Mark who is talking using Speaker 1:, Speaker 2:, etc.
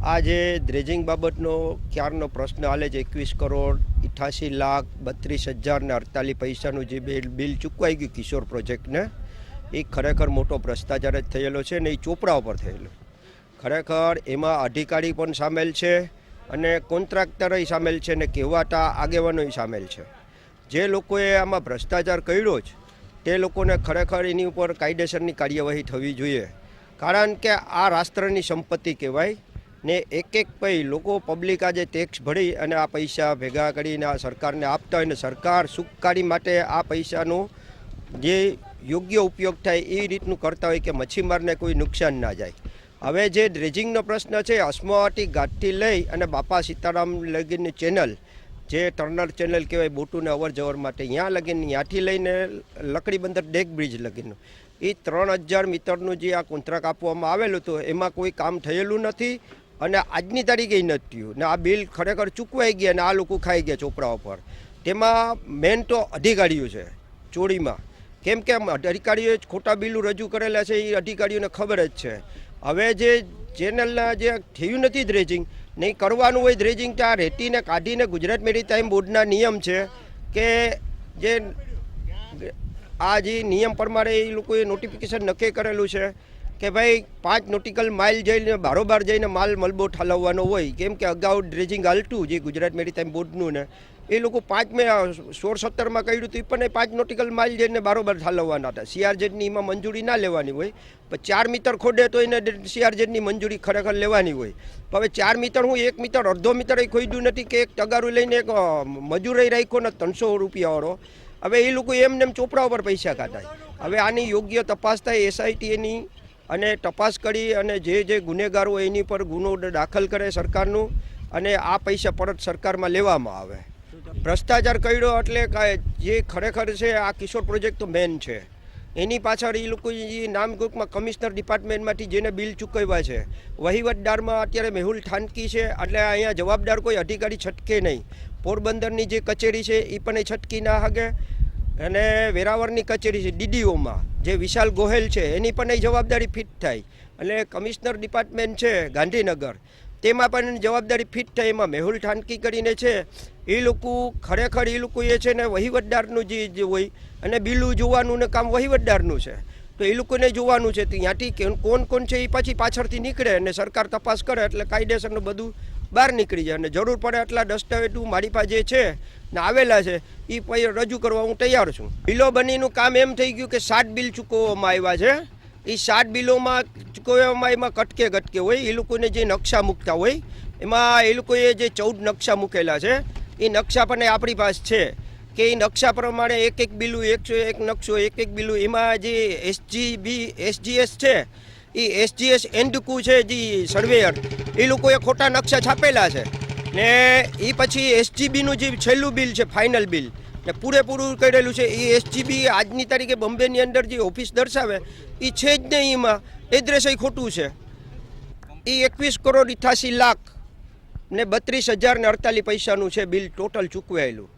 Speaker 1: આ જે ડ્રેજિંગ બાબતનો ક્યારનો પ્રશ્ન હાલે છે? એકવીસ કરોડ, અઠ્યાસી લાખ, બત્રીસ હજાર ને અડતાલીસ પૈસાનું જે બિલ બિલ ચૂકવાઈ ગયું કિશોર પ્રોજેક્ટને, એ ખરેખર મોટો ભ્રષ્ટાચાર જ થયેલો છે ને એ ચોપડા ઉપર થયેલો. ખરેખર એમાં અધિકારી પણ સામેલ છે અને કોન્ટ્રાક્ટરય સામેલ છે ને કહેવાતા આગેવાનોય સામેલ છે. જે લોકોએ આમાં ભ્રષ્ટાચાર કર્યો જ, તે લોકોને ખરેખર એની ઉપર કાયદેસરની કાર્યવાહી થવી જોઈએ. કારણ કે આ રાષ્ટ્રની સંપત્તિ કહેવાય ને એક એક પૈ લોકો પબ્લિક આજે ટેક્સ ભરી અને આ પૈસા ભેગા કરીને આ સરકારને આપતા હોય ને સરકાર સુખકારી માટે આ પૈસાનો જે યોગ્ય ઉપયોગ થાય એ રીતનું કરતા હોય કે મચ્છીમારને કોઈ નુકસાન ના જાય. હવે જે ડ્રેજિંગનો પ્રશ્ન છે અસ્માવાટી ઘાટથી લઈ અને બાપા સીતારામ લગીની ચેનલ જે ટર્નર ચેનલ કહેવાય, બોટુને અવર જવર માટે ત્યાં લગીન ત્યાંથી લઈને લકડી બંદર ડેક બ્રિજ લગીનું. એ ત્રણ હજાર મીટરનું જે આ કોન્ટ્રાક્ટ આપવામાં આવેલું હતું, એમાં કોઈ કામ થયેલું નથી. અને આજની તારીખે નથી થયું. ને આ બિલ ખરેખર ચૂકવાઈ ગયા અને આ લોકો ખાઈ ગયા ચોપડા ઉપર. તેમાં મેન તો અધિકારીઓ છે, ચોરીમાં. કેમ કે અધિકારીઓએ ખોટા બિલો રજૂ કરેલા છે એ અધિકારીઓને ખબર જ છે. હવે જે ચેનલના જે થયું નથી ડ્રેજિંગ નહીં કરવાનું હોય ડ્રેજિંગ આ રેતીને કાઢીને ગુજરાત મેરીટાઈમ બોર્ડના નિયમ છે કે જે આ જે નિયમ પ્રમાણે એ લોકોએ નોટિફિકેશન નક્કી કરેલું છે. કે ભાઈ, પાંચ નોટિકલ માઇલ જઈને, બારોબાર જઈને માલ મલબો ઠાલવવાનો હોય, કેમ કે અગાઉ ડ્રેજિંગ હાલતું જે ગુજરાત મેરીટાઈમ બોર્ડનું ને, એ લોકો પાંચ મેં સોળ સત્તરમાં કહ્યું હતું, એ પણ એ પાંચ નોટિકલ માઇલ જઈને બારોબાર ઠાલવવાના હતા. સીઆરજેડની એમાં મંજૂરી ના લેવાની હોય, પણ ચાર મીટર ખોડે તો એને સીઆરજેડની મંજૂરી ખરેખર લેવાની હોય. હવે ચાર મીટર હું એક મીટર, અડધો મીટર એ ખોઈડું નથી કે એક ટગારું લઈને એક મજૂરે રાખ્યો ને ત્રણસો રૂપિયાવાળો. હવે એ લોકો એમને એમ ચોપડા ઉપર પૈસા કાઢાય હવે આની યોગ્ય તપાસ થાય એસઆઈટી એની અને તપાસ કરી અને જે જે ગુનેગારો એની પર ગુનો દાખલ કરે સરકારનું અને આ પૈસા પરત સરકારમાં લેવામાં આવે. ભ્રષ્ટાચાર કર્યો એટલે જે ખરેખર છે આ કિશોર પ્રોજેક્ટ તો મેન છે. એની પાછળ એ લોકો એ નામ કમિશનર ડિપાર્ટમેન્ટમાંથી જેને બિલ ચૂકવ્યા છે. વહીવટદારમાં અત્યારે મેહુલ ઠાનકી છે એટલે અહીંયા જવાબદાર કોઈ અધિકારી છટકે નહીં. પોરબંદરની જે કચેરી છે એ પણ એ છટકી ના હગે. અને વેરાવળની કચેરી છે, ડીડીઓમાં. જે વિશાલ ગોહેલ છે, એની પણ એ જવાબદારી ફિટ થાય. અને કમિશનર ડિપાર્ટમેન્ટ છે, ગાંધીનગર. તેમાં પણ જવાબદારી ફિટ થાય. એમાં મેહુલ ઠાનકી કરીને છે. એ લોકો ખરેખર એ લોકો એ છે ને, વહીવટદારનું જે હોય અને બિલું જોવાનું ને કામ વહીવટદારનું છે. તો એ લોકોને જોવાનું છે. તો ત્યાંથી કોણ કોણ છે એ પાછી પાછળથી નીકળે અને સરકાર તપાસ કરે એટલે કાયદેસરનું બધું બહાર નીકળી જાય. અને જરૂર પડે એટલા દસ્તાવેજો મારી પાસે છે. ને આવેલા છે એ પછી રજૂ કરવા હું તૈયાર છું. બિલો બનીનું કામ એમ થઈ ગયું કે સાત બિલ ચૂકવવામાં આવ્યા છે. એ સાત બિલોમાં ચૂકવવામાં એમાં કટકે કટકે હોય એ લોકોને જે નકશા મૂકતા હોય, એમાં એ લોકોએ જે ચૌદ નકશા મૂકેલા છે એ નકશા પણ આપણી પાસે છે. કે એ નકશા પ્રમાણે એક એક બિલું એકસો એક નકશો, એક એક બિલું, એમાં જે એસજીબી એસજીએસ છે એ એસજીએસ એન્ડકુ છે જે સર્વેયર એ લોકોએ ખોટા નકશા છાપેલા છે. ને એ પછી એસજીબીનું જે છેલ્લું બિલ છે ફાઇનલ બિલ, ને પૂરેપૂરું કરેલું છે, એ એસજીબી આજની તારીખે બોમ્બેની અંદર જે ઓફિસ દર્શાવે, એ છે જ નહીં એમાં એડ્રેસ એ ખોટું છે. એ એકવીસ કરોડ ઇઠાસી લાખ ને બત્રીસ હજાર ને અડતાલીસ પૈસાનું છે બિલ ટોટલ ચૂકવાયેલું.